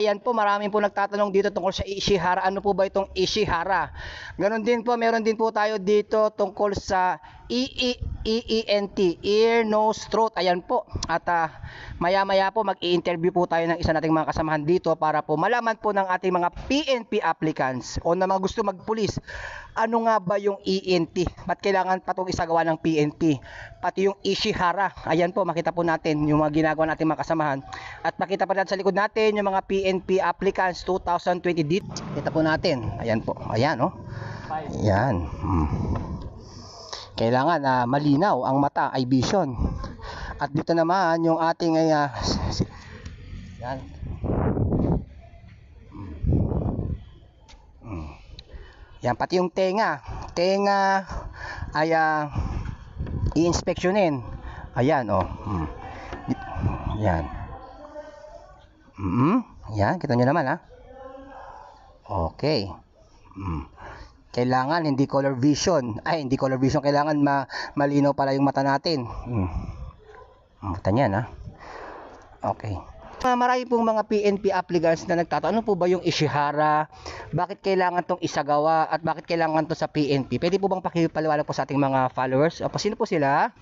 Ayan po, maraming po nagtatanong dito tungkol sa Ishihara. Ano po ba itong Ishihara? Ganon din po, meron din po tayo dito tungkol sa E EEENT, ear, nose, throat. Ayan po. At ah, maya-maya po mag-i-interview po tayo ng isa nating mga kasamahan dito para po malaman po ng ating mga PNP applicants o na mga gusto magpulis. Ano nga ba yung ENT? Ba't kailangan pa itong isagawa ng PNP? Pati yung Ishihara. Ayan po, makita po natin yung mga ginagawa nating mga kasamahan. At makita pa natin sa likod natin yung mga PNP applicants 2020 dito. Kita po natin. Ayan po. Ayan, oh. Ayan. Hmm. Kailangan na malinaw ang mata ay vision. At dito naman yung ating ay ah, si- yan. Hmm. Yan pati yung tenga. Tenga ay ah, i-inspeksyonin. Ayan oh. Hmm. Di- Yan. Mm Yan, kita nyo naman ha. Okay. Mm. Kailangan hindi color vision. Ay, hindi color vision. Kailangan ma malinaw pala yung mata natin. Mm. Ang Mata niyan ha. Okay. Uh, marami pong mga PNP applicants na nagtatanong ano po ba yung Ishihara? Bakit kailangan tong isagawa at bakit kailangan to sa PNP? Pwede po bang pakipaliwanag po sa ating mga followers? O, sino po sila?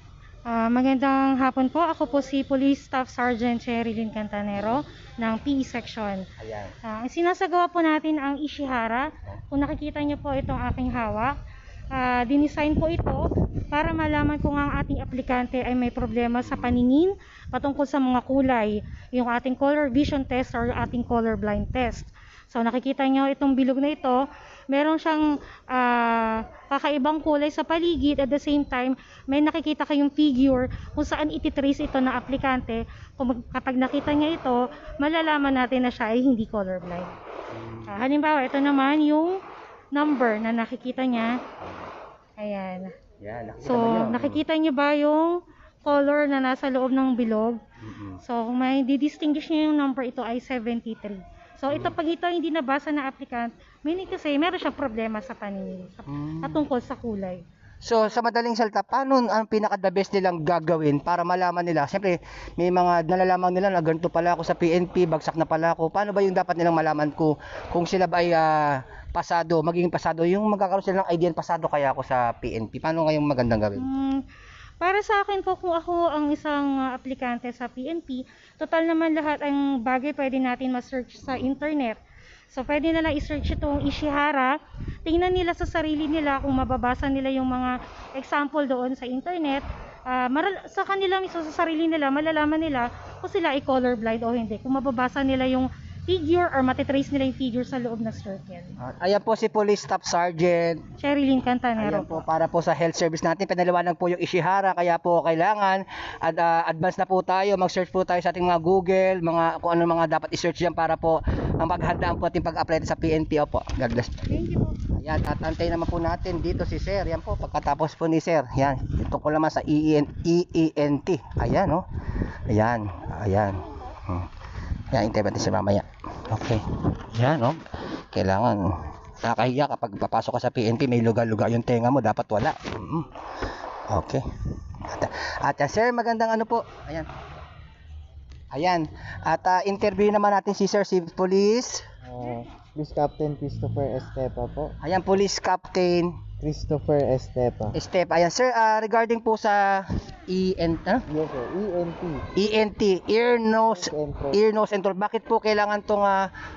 Ah, magandang hapon po. Ako po si Police Staff Sergeant Sherilyn Cantanero ng PE Section. Ayan. Ang sinasagawa po natin ang Ishihara. Kung nakikita niyo po itong aking hawak, ah, dinesign po ito para malaman kung ang ating aplikante ay may problema sa paningin patungkol sa mga kulay, yung ating color vision test or ating color blind test. So nakikita niyo itong bilog na ito, meron siyang ah, kakaibang kulay sa paligid at the same time may nakikita kayong figure kung saan ititrace ito na aplikante. Kung kapag nakita niya ito, malalaman natin na siya ay hindi colorblind. Ah, halimbawa, ito naman yung number na nakikita niya. Ayan. Yan, nakikita So, niyo? nakikita niyo ba yung color na nasa loob ng bilog? Mm-mm. So, kung may di-distinguish niyo yung number, ito ay 73. So, ito pag ito hindi nabasa ng applicant, meaning kasi meron siyang problema sa paningin, sa, Mm. at tungkol sa kulay. So, sa madaling salita, paano ang pinaka the best nilang gagawin para malaman nila? Siyempre, may mga nalalaman nila na ganito pala ako sa PNP, bagsak na pala ako. Paano ba yung dapat nilang malaman ko kung sila ba ay ah, pasado, magiging pasado, yung magkakaroon sila ng idea pasado kaya ako sa PNP? Paano nga yung magandang gawin? Mm, para sa akin po, kung ako ang isang uh, aplikante sa PNP, total naman lahat ang bagay pwede natin ma-search sa internet. So, pwede na lang i-search itong Ishihara. Tingnan nila sa sarili nila kung mababasa nila yung mga example doon sa internet. Ah, maral- sa kanila mismo, sa sarili nila, malalaman nila kung sila ay colorblind o hindi. Kung mababasa nila yung figure or matitrace nila yung figure sa loob ng circle. Ah, ayan po si Police Staff Sergeant Sherilyn Cantanero Ayan po, para po sa health service natin, pinaliwanag po yung Ishihara, kaya po kailangan ad, ah, advance na po tayo, mag-search po tayo sa ating mga Google, mga kung ano mga dapat i-search diyan para po ang maghandaan po ating pag-apply sa PNP po. God bless. Thank you po. Ayan, at naman po natin dito si Sir. Yan po, pagkatapos po ni Sir. Yan, ito ko naman sa E EEN, EENT. Ayan, oh. Ayan, ayan. Hmm. Yan, intay natin si mamaya. Okay. Yan, oh. Kailangan, nakakahiya kapag papasok ka sa PNP, may lugar-lugar yung tenga mo, dapat wala. Mm. Okay. At, at uh, Sir, magandang ano po. Ayan. Ayan. At uh, interview naman natin si Sir, si Police. Uh, Police Captain Christopher Estepa po. Ayan, Police Captain. Christopher Estepa. Step. Ayan, sir, ah, regarding po sa EN, ah? Yes sir, ENT. ENT, ear, nose, And ear, nose, and throat. Bakit po kailangan itong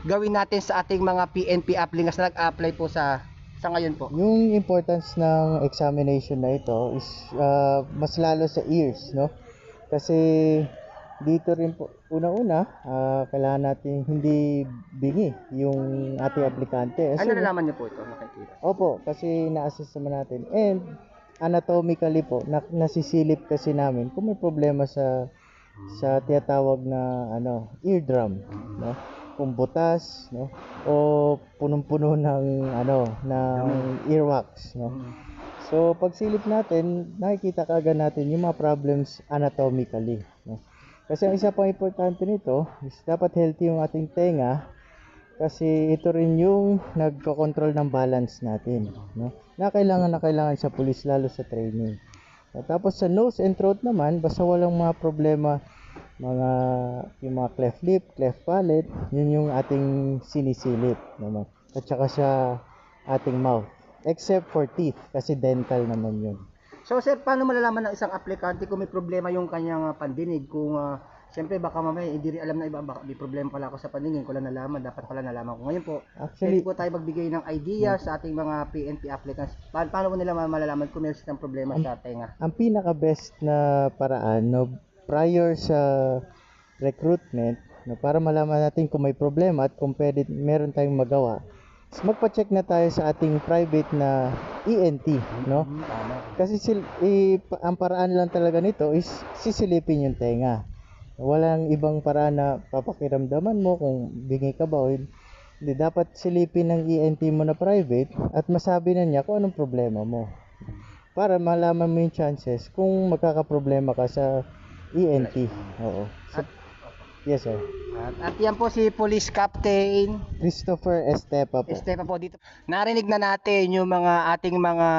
gawin natin sa ating mga PNP applicants na nag-apply po sa sa ngayon po? Yung importance ng examination na ito is uh, mas lalo sa ears, no? Kasi dito rin po, una-una, ah, kailangan natin hindi bingi yung ating aplikante. Ano Kasi- nalaman niyo po ito? Nakikita. Opo, kasi na-assess naman natin. And anatomically po, na, nasisilip kasi namin kung may problema sa sa tinatawag na ano, eardrum, no? Kung butas, no? O punong-puno ng ano, ng earwax, no? So, pag silip natin, nakikita kagad natin yung mga problems anatomically? Kasi ang isa pang importante nito is dapat healthy yung ating tenga kasi ito rin yung nagko-control ng balance natin, no? Na kailangan na kailangan sa pulis lalo sa training. At tapos sa nose and throat naman, basta walang mga problema mga yung mga cleft lip, cleft palate, yun yung ating sinisilip naman. At saka sa ating mouth. Except for teeth, kasi dental naman yun. So sir, paano malalaman ng isang aplikante kung may problema yung kanyang ah, pandinig? Kung uh, siyempre baka mamaya hindi rin alam na iba, baka may problema pala ako sa pandinig, ko lang nalaman, dapat pala nalaman ko. Ngayon po, Actually, pwede po tayo magbigay ng idea sa ating mga PNP applicants. Pa- paano po nila malalaman kung meron silang problema sa tenga? ang pinaka best na paraan no prior sa recruitment no, para malaman natin kung may problema at kung pwede, meron tayong magawa is magpa-check na tayo sa ating private na ENT no Hmm, tama. kasi sil, i, ang paraan lang talaga nito is sisilipin yung tenga walang ibang paraan na papakiramdaman mo kung bingi ka ba o hindi Hindi, dapat silipin ng ENT mo na private at masabi na niya kung anong problema mo para malaman mo yung chances kung magkakaproblema ka sa ENT. Oo. So, yes, sir. At, at yan po si Police Captain Christopher Estepa po. Esteban po dito. Narinig na natin yung mga ating mga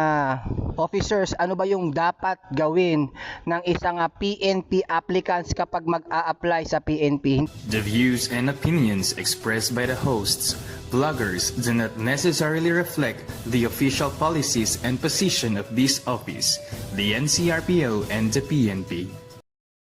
officers, ano ba yung dapat gawin ng isang ah, PNP applicants kapag mag-a-apply sa PNP. The views and opinions expressed by the hosts, bloggers, do not necessarily reflect the official policies and position of this office, the NCRPO, and the PNP.